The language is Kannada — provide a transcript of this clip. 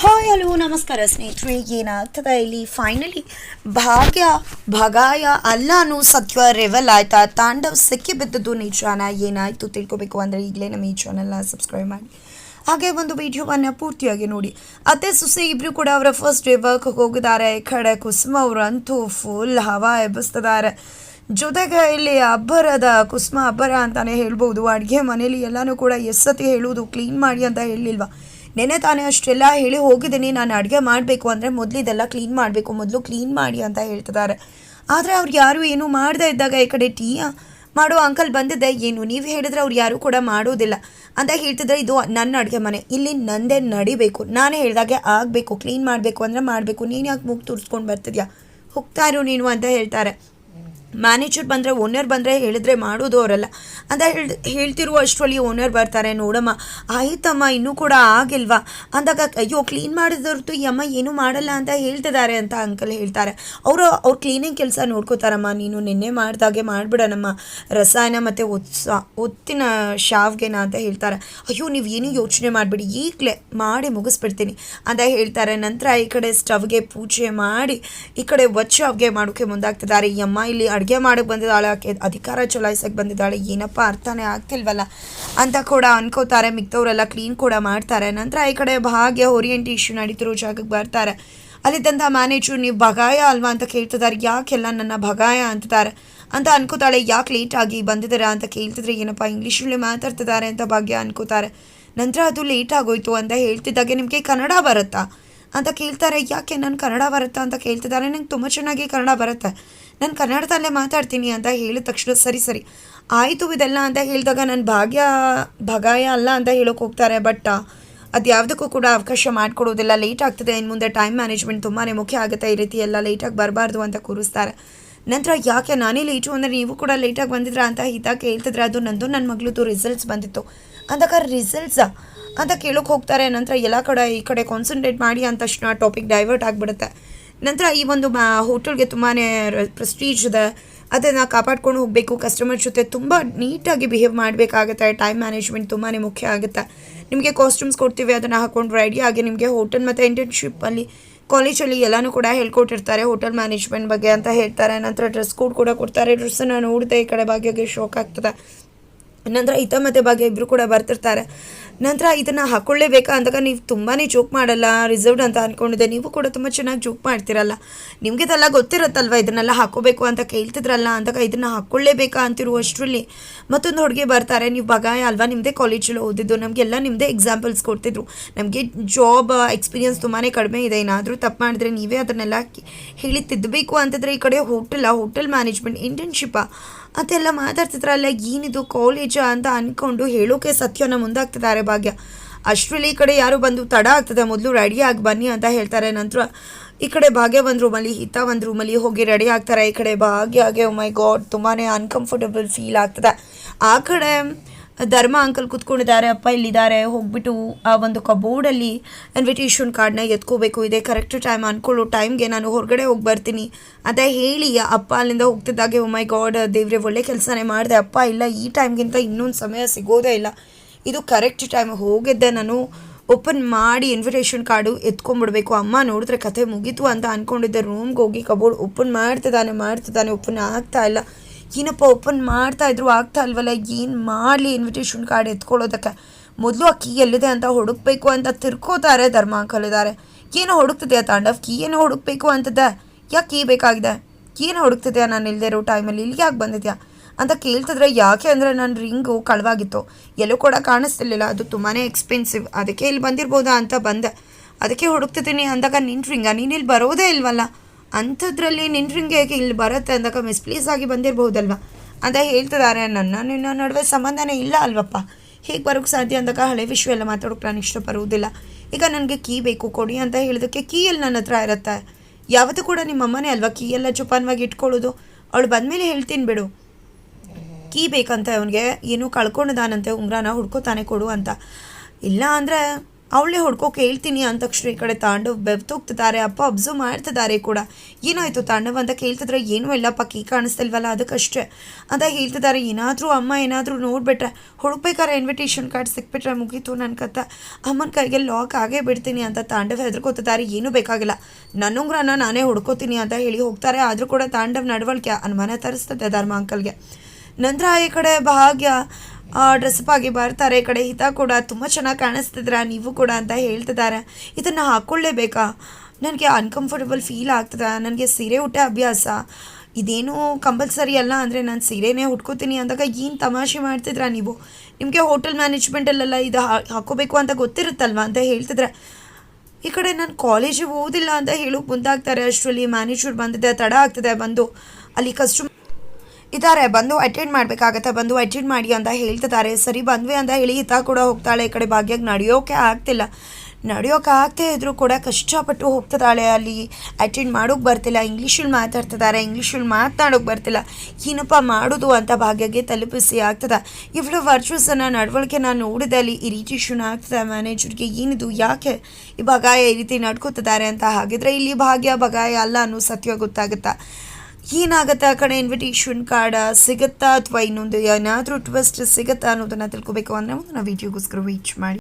ಹಾಯ್, ಹಲೋ, ನಮಸ್ಕಾರ ಸ್ನೇಹಿತರೆ, ಏನಾಗ್ತದೆ ಇಲ್ಲಿ? ಫೈನಲಿ ಭಾಗ್ಯ, ಭಗಾಯ, ಅಲ್ಲಾನು ಅನ್ನೋ ಸತ್ಯ ರೆವೆಲ್ ಆಯ್ತಾ? ತಾಂಡವ್ ಸಿಕ್ಕಿ ಬಿದ್ದದ್ದು ನಿಜಾನ ಏನಾಯ್ತು ತಿಳ್ಕೊಬೇಕು ಅಂದರೆ ಈಗಲೇ ನಮ್ಮ ಈ ಚಾನಲ್ನ ಸಬ್ಸ್ಕ್ರೈಬ್ ಮಾಡಿ. ಹಾಗೆ ಒಂದು ವಿಡಿಯೋವನ್ನು ಪೂರ್ತಿಯಾಗಿ ನೋಡಿ. ಅತ್ತೆ ಸುಸೆ ಇಬ್ಬರು ಕೂಡ ಅವರ ಫಸ್ಟ್ ಡೇ ವರ್ಕ್ ಹೋಗಿದ್ದಾರೆ. ಕಡೆ ಕುಸುಮ ಅವರಂತೂ ಫುಲ್ ಹವಾ ಎಬ್ಬಿಸ್ತಿದ್ದಾರೆ. ಜೊತೆಗೆ ಇಲ್ಲಿ ಅಬ್ಬರದ ಕುಸುಮ ಅಬ್ಬರ ಅಂತಾನೆ ಹೇಳ್ಬೋದು. ಅಡುಗೆ ಮನೇಲಿ ಎಲ್ಲನೂ ಕೂಡ ಎಸ್ಸತಿ ಹೇಳುವುದು ಕ್ಲೀನ್ ಮಾಡಿ ಅಂತ ಹೇಳಿಲ್ವಾ? ನೆನೆ ತಾನೇ ಅಷ್ಟೆಲ್ಲ ಹೇಳಿ ಹೋಗಿದ್ದೀನಿ, ನಾನು ಅಡುಗೆ ಮಾಡಬೇಕು ಅಂದರೆ ಮೊದಲು ಇದೆಲ್ಲ ಕ್ಲೀನ್ ಮಾಡಬೇಕು, ಮೊದಲು ಕ್ಲೀನ್ ಮಾಡಿ ಅಂತ ಹೇಳ್ತಿದ್ದಾರೆ. ಆದರೆ ಅವ್ರು ಯಾರು ಏನು ಮಾಡದೇ ಇದ್ದಾಗ ಈ ಕಡೆ ಟೀ ಮಾಡೋ ಅಂಕಲ್ ಬಂದಿದ್ದೆ ಏನು ನೀವು ಹೇಳಿದ್ರೆ ಅವ್ರು ಯಾರೂ ಕೂಡ ಮಾಡೋದಿಲ್ಲ. ಅಂತ ಹೇಳ್ತಿದ್ರೆ ಇದು ನನ್ನ ಅಡುಗೆ ಮನೆ, ಇಲ್ಲಿ ನಂದೇ ನಡಿಬೇಕು. ನಾನು ಹೇಳಿದಾಗೆ ಆಗಬೇಕು ಕ್ಲೀನ್ ಮಾಡಬೇಕು ಅಂದರೆ ಮಾಡಬೇಕು. ನೀನು ಯಾಕೆ ಮೂಗು ತುರ್ಸ್ಕೊಂಡು ಬರ್ತಿದ್ಯಾ? ಹೋಗ್ತಾ ಇರು ನೀನು ಅಂತ ಹೇಳ್ತಾರೆ. ಮ್ಯಾನೇಜರ್ ಬಂದರೆ ಓನರ್ ಬಂದರೆ ಹೇಳಿದ್ರೆ ಮಾಡೋದು ಅವರಲ್ಲ. ಅಂತ ಹೇಳಿ, ಹೇಳ್ತಿರುವ ಅಷ್ಟರಲ್ಲಿ ಓನರ್ ಬರ್ತಾರೆ, ನೋಡಮ್ಮ. ಆಯ್ತಮ್ಮ ಇನ್ನೂ ಕೂಡ ಆಗಿಲ್ವಾ? ಅಂದಾಗ, ಅಯ್ಯೋ ಕ್ಲೀನ್ ಮಾಡಿದವ್ರದ್ದು ಈ ಅಮ್ಮ ಏನೂ ಮಾಡಲ್ಲ ಅಂತ ಹೇಳ್ತಿದ್ದಾರೆ ಅಂತ ಅಂಕಲ್ ಹೇಳ್ತಾರೆ. ಅವರು, ಅವ್ರು ಕ್ಲೀನಿಂಗ್ ಕೆಲಸ ನೋಡ್ಕೋತಾರಮ್ಮ. ನೀನು ನಿನ್ನೆ ಮಾಡಿದಾಗೆ ಮಾಡಿಬಿಡೋಣಮ್ಮ ರಸಾಯನ ಮತ್ತು ಒತ್ಸ, ಒತ್ತಿನ ಶಾವ್ಗೆನ ಅಂತ ಹೇಳ್ತಾರೆ. ಅಯ್ಯೋ, ನೀವು ಏನೂ ಯೋಚನೆ ಮಾಡಿಬಿಡಿ. ಈಗಲೇ ಮಾಡಿ ಮುಗಿಸ್ಬಿಡ್ತೀನಿ. ಅಂತ ಹೇಳ್ತಾರೆ. ನಂತರ ಈ ಕಡೆ ಸ್ಟವ್ಗೆ ಪೂಜೆ ಮಾಡಿ, ಈ ಕಡೆ ಒಚ್ಚ ಶಾವ್ಗೆ ಮಾಡೋಕ್ಕೆ ಮುಂದಾಗ್ತಿದ್ದಾರೆ. ಈ ಅಮ್ಮ ಇಲ್ಲಿ ಅಡುಗೆ ಮಾಡೋಕ್ಕೆ ಬಂದಿದ್ದಾಳೆ, ಆಕೆ ಅಧಿಕಾರ ಚಲಾಯಿಸಕ್ಕೆ ಬಂದಿದ್ದಾಳೆ, ಏನಪ್ಪ ಅರ್ಥನೇ ಆಗ್ತಿಲ್ವಲ್ಲ? ಅಂತ ಕೂಡ ಅನ್ಕೋತಾರೆ. ಮಿಕ್ತವರೆಲ್ಲ ಕ್ಲೀನ್ ಕೂಡ ಮಾಡ್ತಾರೆ. ನಂತರ ಈ ಕಡೆ ಭಾಗ್ಯ ಓರಿಯೆಂಟೇಷನ್ ನಡೀತಿರೋ ಜಾಗಕ್ಕೆ ಬರ್ತಾರೆ. ಅಲ್ಲಿದ್ದಂಥ ಮ್ಯಾನೇಜರ್ ನೀವು ಬಗಾಯ ಅಲ್ವಾ? ಅಂತ ಕೇಳ್ತಿದ್ದಾರೆ. ಯಾಕೆಲ್ಲ ನನ್ನ ಬಗಾಯ? ಅಂತಿದ್ದಾರೆ. ಅಂತ ಅನ್ಕೋತಾಳೆ. ಯಾಕೆ ಲೇಟಾಗಿ ಬಂದಿದ್ದೀರಾ? ಅಂತ ಕೇಳ್ತಿದ್ರೆ, ಏನಪ್ಪ ಇಂಗ್ಲೀಷಲ್ಲಿ ಮಾತಾಡ್ತಿದ್ದಾರೆ? ಅಂತ ಭಾಗ್ಯ ಅನ್ಕೋತಾರೆ. ನಂತರ ಅದು ಲೇಟ್ ಆಗೋಯ್ತು ಅಂತ ಹೇಳ್ತಿದ್ದಾಗೆ, ನಿಮಗೆ ಕನ್ನಡ ಬರುತ್ತಾ? ಅಂತ ಕೇಳ್ತಾರೆ. ಯಾಕೆ ನಾನು ಕನ್ನಡ ಬರುತ್ತಾ ಅಂತ ಕೇಳ್ತಿದ್ದಾರೆ. ನಂಗೆ ತುಂಬ ಚೆನ್ನಾಗಿ ಕನ್ನಡ ಬರುತ್ತೆ. ನಾನು ಕನ್ನಡದಲ್ಲೇ ಮಾತಾಡ್ತೀನಿ ಅಂತ ಹೇಳಿದ ತಕ್ಷಣ ಸರಿ ಸರಿ. ಆಯಿತು ಇದೆಲ್ಲ ಅಂತ ಹೇಳಿದಾಗ ನಾನು ಭಾಗ್ಯ, ಭಗಾಯ ಅಲ್ಲ ಅಂತ ಹೇಳೋಕೆ ಹೋಗ್ತಾರೆ. ಬಟ್ ಅದು ಯಾವುದಕ್ಕೂ ಕೂಡ ಅವಕಾಶ ಮಾಡಿಕೊಡೋದಿಲ್ಲ. ಲೇಟ್ ಆಗ್ತದೆ. ಇನ್ನು ಮುಂದೆ ಟೈಮ್ ಮ್ಯಾನೇಜ್ಮೆಂಟ್ ತುಂಬಾ ಮುಖ್ಯ ಆಗುತ್ತೆ. ಈ ರೀತಿ ಎಲ್ಲ ಲೇಟಾಗಿ ಬರಬಾರ್ದು ಅಂತ ಕೂರಿಸ್ತಾರೆ. ನಂತರ ಯಾಕೆ ನಾನೇ ಲೇಟು ಅಂದರೆ ನೀವು ಕೂಡ ಲೇಟಾಗಿ ಬಂದಿದ್ರಾ ಅಂತ ಹಿತ ಕೇಳ್ತಿದ್ರೆ ಅದು ನಂದು ನನ್ನ ಮಗಳದ್ದು ರಿಸಲ್ಟ್ಸ್ ಬಂದಿತ್ತು. ಅಂದಾಗ ರಿಸಲ್ಟ್ಸಾ ಅಂತ ಕೇಳೋಕೆ ಹೋಗ್ತಾರೆ. ನಂತರ ಎಲ್ಲ ಕಡೆ, ಈ ಕಡೆ ಕಾನ್ಸಂಟ್ರೇಟ್ ಮಾಡಿ ಅಂತ ತಕ್ಷಣ ಟಾಪಿಕ್ ಡೈವರ್ಟ್ ಆಗಿಬಿಡುತ್ತೆ. ನಂತರ ಈ ಒಂದು ಮಾ ಹೋಟೆಲ್ಗೆ ತುಂಬಾ ಪ್ರೆಸ್ಟೀಜ್ ಇದೆ. ಅದನ್ನು ಕಾಪಾಡ್ಕೊಂಡು ಹೋಗಬೇಕು. ಕಸ್ಟಮರ್ ಜೊತೆ ತುಂಬ ನೀಟಾಗಿ ಬಿಹೇವ್ ಮಾಡಬೇಕಾಗುತ್ತೆ. ಟೈಮ್ ಮ್ಯಾನೇಜ್ಮೆಂಟ್ ತುಂಬಾ ಮುಖ್ಯ ಆಗುತ್ತೆ. ನಿಮಗೆ ಕಾಸ್ಟ್ಯೂಮ್ಸ್ ಕೊಡ್ತೀವಿ, ಅದನ್ನು ಹಾಕೊಂಡು ರೆಡಿ ಆಗಿ ನಿಮಗೆ ಹೋಟೆಲ್ ಮತ್ತು ಇಂಟರ್ನ್ಶಿಪ್ಪಲ್ಲಿ ಕಾಲೇಜಲ್ಲಿ ಎಲ್ಲನೂ ಕೂಡ ಹೇಳ್ಕೊಟ್ಟಿರ್ತಾರೆ ಹೋಟೆಲ್ ಮ್ಯಾನೇಜ್ಮೆಂಟ್ ಬಗ್ಗೆ ಅಂತ ಹೇಳ್ತಾರೆ. ನಂತರ ಡ್ರೆಸ್ ಕೋಡ್ ಕೂಡ ಕೊಡ್ತಾರೆ. ಡ್ರೆಸ್ಸನ್ನು ನೋಡಿದೆ ಈ ಕಡೆ ಭಾಗ್ಯಗೆ ಶೋಕ್ ಆಗ್ತದೆ. ನಂತರ ಹಿತ ಮತ್ತೆ ಭಾಗ್ಯ ಇಬ್ಬರು ಕೂಡ ಬರ್ತಿರ್ತಾರೆ. ನಂತರ ಇದನ್ನು ಹಾಕ್ಕೊಳ್ಳೇಬೇಕಾ ಅಂದಾಗ ನೀವು ತುಂಬಾ ಜೋಕ್ ಮಾಡಲ್ಲ ರಿಸರ್ವ್ಡ್ ಅಂತ ಅಂದ್ಕೊಂಡಿದ್ದೆ ನೀವು ಕೂಡ ತುಂಬ ಚೆನ್ನಾಗಿ ಜೋಕ್ ಮಾಡ್ತಿರಲ್ಲ. ನಿಮಗೆ ಇದೆಲ್ಲ ಗೊತ್ತಿರುತ್ತಲ್ವ? ಇದನ್ನೆಲ್ಲ ಹಾಕೋಬೇಕು ಅಂತ ಕೇಳ್ತಿದ್ರಲ್ಲ ಅಂದಾಗ ಇದನ್ನು ಹಾಕ್ಕೊಳ್ಳೇಬೇಕಾ ಅಂತಿರುವಷ್ಟರಲ್ಲಿ ಮತ್ತೊಂದು ಹುಡುಗಿ ಬರ್ತಾರೆ. ನೀವು ಬಗಾಯ ಅಲ್ವಾ? ನಿಮ್ಮದೇ ಕಾಲೇಜಲ್ಲಿ ಓದಿದ್ದು. ನಮಗೆಲ್ಲ ನಿಮ್ಮದೇ ಎಕ್ಸಾಂಪಲ್ಸ್ ಕೊಡ್ತಿದ್ರು. ನಮಗೆ ಜಾಬ್ ಎಕ್ಸ್ಪೀರಿಯನ್ಸ್ ತುಂಬಾ ಕಡಿಮೆ ಇದೆ. ಏನಾದರೂ ತಪ್ಪು ಮಾಡಿದ್ರೆ ನೀವೇ ಅದನ್ನೆಲ್ಲ ಹೇಳಿ ತಿದ್ದಬೇಕು ಅಂತಂದರೆ ಈ ಕಡೆ ಹೋಟೆಲ್ಲ ಹೋಟೆಲ್ ಮ್ಯಾನೇಜ್ಮೆಂಟ್ ಇಂಟರ್ನ್ಶಿಪ್ಪಾ ಅಂತೆಲ್ಲ ಮಾತಾಡ್ತಿದ್ರಲ್ಲ, ಏನಿದು ಕಾಲೇಜಾ ಅಂತ ಅಂದ್ಕೊಂಡು ಹೇಳೋಕೆ ಸತ್ಯನ ಮುಂದಾಗ್ತಿದ್ದಾರೆ. ಭಾಗ್ಯ ಅಷ್ಟರಲ್ಲಿ ಈ ಕಡೆ ಯಾರು ಬಂದು ತಡ ಆಗ್ತದೆ? ಮೊದಲು ರೆಡಿ ಆಗಿ ಬನ್ನಿ ಅಂತ ಹೇಳ್ತಾರೆ. ನಂತರ ಈ ಕಡೆ ಭಾಗ್ಯ ಒಂದು ರೂಮಲ್ಲಿ ಹಿತ ಒಂದು ರೂಮಲ್ಲಿ ಹೋಗಿ ರೆಡಿ ಆಗ್ತಾರೆ. ಈ ಕಡೆ ಭಾಗ್ಯಗೆ ಮೈ ಗಾಡ್ ತುಂಬಾ ಅನ್ಕಂಫರ್ಟಬಲ್ ಫೀಲ್ ಆಗ್ತದೆ. ಆ ಕಡೆ, ಧರ್ಮ ಅಂಕಲ್ ಕುತ್ಕೊಂಡಿದ್ದಾರೆ, ಅಪ್ಪ ಇಲ್ಲಿದ್ದಾರೆ. ಹೋಗ್ಬಿಟ್ಟು ಆ ಒಂದು ಕಬೋರ್ಡಲ್ಲಿ ಇನ್ವಿಟೇಷನ್ ಕಾರ್ಡ್ನ ಎತ್ಕೋಬೇಕು. ಇದೆ ಕರೆಕ್ಟ್ ಟೈಮ್ ಅಂದ್ಕೊಳ್ಳೋ ಟೈಮ್ಗೆ ನಾನು ಹೊರಗಡೆ ಹೋಗಿ ಬರ್ತೀನಿ ಅಂತ ಹೇಳಿ ಅಪ್ಪ ಅಲ್ಲಿಂದ ಹೋಗ್ತಿದ್ದಾಗೆ ಮೈ ಗಾಡ್ ದೇವ್ರೆ, ಒಳ್ಳೆ ಕೆಲಸನೇ ಮಾಡಿದೆ. ಅಪ್ಪ, ಇಲ್ಲ, ಈ ಟೈಮ್ಗಿಂತ ಇನ್ನೊಂದು ಸಮಯ ಸಿಗೋದೇ ಇಲ್ಲ. ಇದು ಕರೆಕ್ಟ್ ಟೈಮ್ ಹೋಗಿದ್ದೆ ನಾನು. ಓಪನ್ ಮಾಡಿ ಇನ್ವಿಟೇಷನ್ ಕಾರ್ಡು ಎತ್ಕೊಂಡ್ಬಿಡ್ಬೇಕು. ಅಮ್ಮ ನೋಡಿದ್ರೆ ಕತೆ ಮುಗೀತು ಅಂತ ಅಂದ್ಕೊಂಡಿದ್ದೆ ರೂಮ್ಗೆ ಹೋಗಿ ಕಬೋರ್ಡ್ ಓಪನ್ ಮಾಡ್ತಿದ್ದಾನೆ ಮಾಡ್ತಿದ್ದಾನೆ ಓಪನ್ ಆಗ್ತಾ ಇಲ್ಲ. ಏನಪ್ಪ ಓಪನ್ ಮಾಡ್ತಾ ಇದ್ರು, ಆಗ್ತಾ ಇಲ್ವಲ್ಲ? ಏನು ಮಾಡಲಿ ಇನ್ವಿಟೇಷನ್ ಕಾರ್ಡ್ ಎತ್ಕೊಳ್ಳೋದಕ್ಕೆ? ಮೊದಲು ಆ ಕೀ ಎಲ್ಲಿದೆ ಅಂತ ಹುಡುಕ್ಬೇಕು ಅಂತ ತಿರ್ಕೋತಾರೆ ಧರ್ಮ ಅಂಕಲ್ ಇದ್ದಾರೆ ಏನೋ ಹುಡುಕ್ತಿದೆಯಾ ತಾಂಡವ್? ಕೀ ಏನೋ ಹುಡುಕ್ಬೇಕು ಅಂತದ ಯಾಕೆ ಕೀ ಬೇಕಾಗಿದೆ? ಏನು ಹುಡುಕ್ತಿದ್ಯಾ? ನಾನು ಇಲ್ಲದೆ ಇರೋ ಟೈಮಲ್ಲಿ ಇಲ್ಲಿಗೆ ಯಾಕೆ ಬಂದಿದ್ಯಾ? ಅಂತ ಕೇಳ್ತಿದ್ರೆ ಯಾಕೆ ಅಂದರೆ ನನ್ನ ರಿಂಗು ಕಳವಾಗಿತ್ತು. ಎಲ್ಲೂ ಕೂಡ ಕಾಣಿಸ್ತಿರ್ಲಿಲ್ಲ. ಅದು ತುಂಬಾ ಎಕ್ಸ್ಪೆನ್ಸಿವ್ ಅದಕ್ಕೆ ಇಲ್ಲಿ ಬಂದಿರ್ಬೋದಾ ಅಂತ ಬಂದೆ. ಅದಕ್ಕೆ ಹುಡುಕ್ತಿದ್ದೀನಿ ಅಂದಾಗ ನಿನ್ನ ರಿಂಗ, ನೀನು ಇಲ್ಲಿ ಬರೋದೇ ಇಲ್ವಲ್ಲ? ಅಂಥದ್ರಲ್ಲಿ ನಿನ್ನ ರಿಂಗ್ ಹೇಗೆ ಇಲ್ಲಿ ಬರುತ್ತೆ ಅಂದಾಗ ಮಿಸ್ಪ್ಲೇಸ್ ಆಗಿ ಬಂದಿರ್ಬೋದಲ್ವ? ಅಂತ ಹೇಳ್ತಿದ್ದಾರೆ. ನನ್ನ, ನಿನ್ನ ನಡುವೆ ಸಂಬಂಧನೇ ಇಲ್ಲ ಅಲ್ವಪ್ಪ. ಹೇಗೆ ಬರೋಕ್ಕೆ ಸಾಧ್ಯ ಅಂದಾಗ ಹಳೆ ವಿಷಯ ಎಲ್ಲ ಮಾತಾಡೋಕ್ಕೆ ನಾನು ಇಷ್ಟಪಡುವುದಿಲ್ಲ. ಈಗ ನನಗೆ ಕೀ ಬೇಕು, ಕೊಡಿ ಅಂತ ಹೇಳಿದಕ್ಕೆ ಕೀ ಎಲ್ಲಿ ನನ್ನ ಹತ್ರ ಇರುತ್ತೆ. ಯಾವತ್ತೂ ಕೂಡ ನಿಮ್ಮ ಅಮ್ಮನೇ ಅಲ್ವಾ ಕೀ ಎಲ್ಲ ಜೋಪಾನವಾಗಿ ಇಟ್ಕೊಳ್ಳೋದು? ಅವಳು ಬಂದಮೇಲೆ ಹೇಳ್ತೀನಿ ಬಿಡು. ಕೀ ಬೇಕಂತೆ ಅವನಿಗೆ, ಏನೂ ಕಳ್ಕೊಂಡಿದ್ದಾನಂತೆ ಉಂಗ್ರನ ಹುಡ್ಕೋತಾನೆ ಕೊಡು ಅಂತ. ಇಲ್ಲ ಅಂದರೆ ಅವಳೇ ಹುಡ್ಕೋ ಕೇಳ್ತೀನಿ ಅಂತ ತಕ್ಷಣ ಈ ಕಡೆ ತಾಂಡವ್ ಬೆವ್ತೋಗ್ತಿದ್ದಾರೆ ಅಪ್ಪ ಅಬ್ಸರ್ವ್ ಮಾಡ್ತಿದ್ದಾರೆ ಕೂಡ. ಏನಾಯಿತು ತಾಂಡವ್ ಅಂತ ಕೇಳ್ತಿದ್ರೆ ಏನೂ ಇಲ್ಲಪ್ಪ ಕೀ ಕಾಣಿಸ್ತಿಲ್ವಲ್ಲ ಅದಕ್ಕಷ್ಟೇ. ಅಂತ ಹೇಳ್ತಿದ್ದಾರೆ ಏನಾದರೂ ಅಮ್ಮ ಏನಾದರೂ ನೋಡಿಬಿಟ್ರೆ ಹುಡುಕ್ಬೇಕಾರೆ ಇನ್ವಿಟೇಷನ್ ಕಾರ್ಡ್ ಸಿಕ್ಬಿಟ್ರೆ ಮುಗೀತು ನನ್ನ ಕತ್ತ ಅಮ್ಮನ ಕೈಗೆ ಲಾಕ್ ಆಗೇ ಬಿಡ್ತೀನಿ ಅಂತ ತಾಂಡವ್ ಹೆದರ್ಕೋತಿದ್ದಾರೆ, ಏನೂ ಬೇಕಾಗಿಲ್ಲ. ನನ್ನ ಉಂಗ್ರನ ನಾನೇ ಹುಡ್ಕೋತೀನಿ ಅಂತ ಹೇಳಿ ಹೋಗ್ತಾರೆ, ಆದರೂ ಕೂಡ ತಾಂಡವ್ ನಡವಳಿಕೆ ಅನುಮಾನ ತರಿಸ್ತದೆ ಧರ್ಮ ಅಂಕಲ್ಗೆ. ನಂತರ ಈ ಕಡೆ ಭಾಗ್ಯ ಡ್ರೆಸ್ಅಪ್ ಆಗಿ ಬರ್ತಾರೆ. ಈ ಕಡೆ ಹಿತ ಕೂಡ ತುಂಬ ಚೆನ್ನಾಗಿ ಕಾಣಿಸ್ತಿದ್ರ ನೀವು ಕೂಡ ಅಂತ ಹೇಳ್ತಿದ್ದಾರೆ. ಇದನ್ನು ಹಾಕ್ಕೊಳ್ಳೇಬೇಕಾ ನನಗೆ ಅನ್ಕಂಫರ್ಟಬಲ್ ಫೀಲ್ ಆಗ್ತದೆ. ನನಗೆ ಸೀರೆ ಉಟ್ಟೆ ಅಭ್ಯಾಸ. ಇದೇನು ಕಂಪಲ್ಸರಿ ಅಲ್ಲ ಅಂದರೆ ನಾನು ಸೀರೆನೇ ಉಟ್ಕೋತೀನಿ ಅಂದಾಗ ಏನು ತಮಾಷೆ ಮಾಡ್ತಿದ್ರ ನೀವು? ನಿಮಗೆ ಹೋಟೆಲ್ ಮ್ಯಾನೇಜ್ಮೆಂಟಲ್ಲೆಲ್ಲ ಇದು ಹಾಕೋಬೇಕು ಅಂತ ಗೊತ್ತಿರುತ್ತಲ್ವಾ ಅಂತ ಹೇಳ್ತಿದ್ರೆ. ಈ ಕಡೆ ನಾನು ಕಾಲೇಜಿಗೆ ಓದಿಲ್ಲ ಅಂತ ಹೇಳೋಕೆ ಮುಂದಾಗ್ತಾರೆ. ಅಷ್ಟರಲ್ಲಿ ಮ್ಯಾನೇಜರ್ ಬಂದಿದೆ, ತಡ ಆಗ್ತದೆ ಬಂದು. ಅಲ್ಲಿ ಕಸ್ಟಮರ್ ಇದ್ದಾರೆ. ಬಂದು ಅಟೆಂಡ್ ಮಾಡಬೇಕಾಗತ್ತೆ. ಬಂದು ಅಟೆಂಡ್ ಮಾಡಿ ಅಂತ ಹೇಳ್ತಿದ್ದಾರೆ. ಸರಿ, ಬಂದ್ವಿ ಅಂತ ಹೇಳಿ ಈತ ಕೂಡ ಹೋಗ್ತಾಳೆ. ಈ ಕಡೆ ಭಾಗ್ಯಕ್ಕೆ ನಡೆಯೋಕೆ ಆಗ್ತಿಲ್ಲ. ನಡೆಯೋಕೆ ಆಗ್ತೇ ಇದ್ರೂ ಕೂಡ ಕಷ್ಟಪಟ್ಟು ಹೋಗ್ತಿದ್ದಾಳೆ. ಅಲ್ಲಿ ಅಟೆಂಡ್ ಮಾಡೋಕೆ ಬರ್ತಿಲ್ಲ. ಇಂಗ್ಲೀಷಲ್ಲಿ ಮಾತಾಡ್ತಿದ್ದಾರೆ. ಇಂಗ್ಲೀಷಲ್ಲಿ ಮಾತನಾಡೋಕೆ ಬರ್ತಿಲ್ಲ. ಏನಪ್ಪ ಮಾಡೋದು ಅಂತ ಭಾಗ್ಯಗೆ ತಲುಪಿಸಿ ಆಗ್ತದೆ. ಇವಳು ವರ್ಚುವಸನ್ನು ನಡವಳಿಕೆ ನಾನು ನೋಡಿದೆ ಅಲ್ಲಿ ಇರಿಟೇಷನ್ ಆಗ್ತದೆ. ಮ್ಯಾನೇಜರ್ಗೆ ಏನಿದು, ಯಾಕೆ ಈ ಬಗಾಯ ಈ ರೀತಿ ನಡ್ಕೋತಿದ್ದಾರೆ ಅಂತ. ಹಾಗಿದ್ರೆ ಇಲ್ಲಿ ಭಾಗ್ಯ, ಬಗಾಯ ಅಲ್ಲ ಅನ್ನೋ ಸತ್ಯ ಗೊತ್ತಾಗುತ್ತಾ? ಏನಾಗುತ್ತೆ ಆ ಕಡೆ ಇನ್ವಿಟೇಷನ್ ಕಾರ್ಡ್ ಸಿಗುತ್ತಾ ಅಥವಾ ಇನ್ನೊಂದು ಏನಾದರೂ ಟ್ವಿಸ್ಟ್ ಸಿಗುತ್ತಾ ಅನ್ನೋದನ್ನು ತಿಳ್ಕೊಬೇಕು ಅಂದರೆ ಒಂದು ನಾವು ವೀಡಿಯೋಗೋಸ್ಕರ ರೀಚ್ ಮಾಡಿ.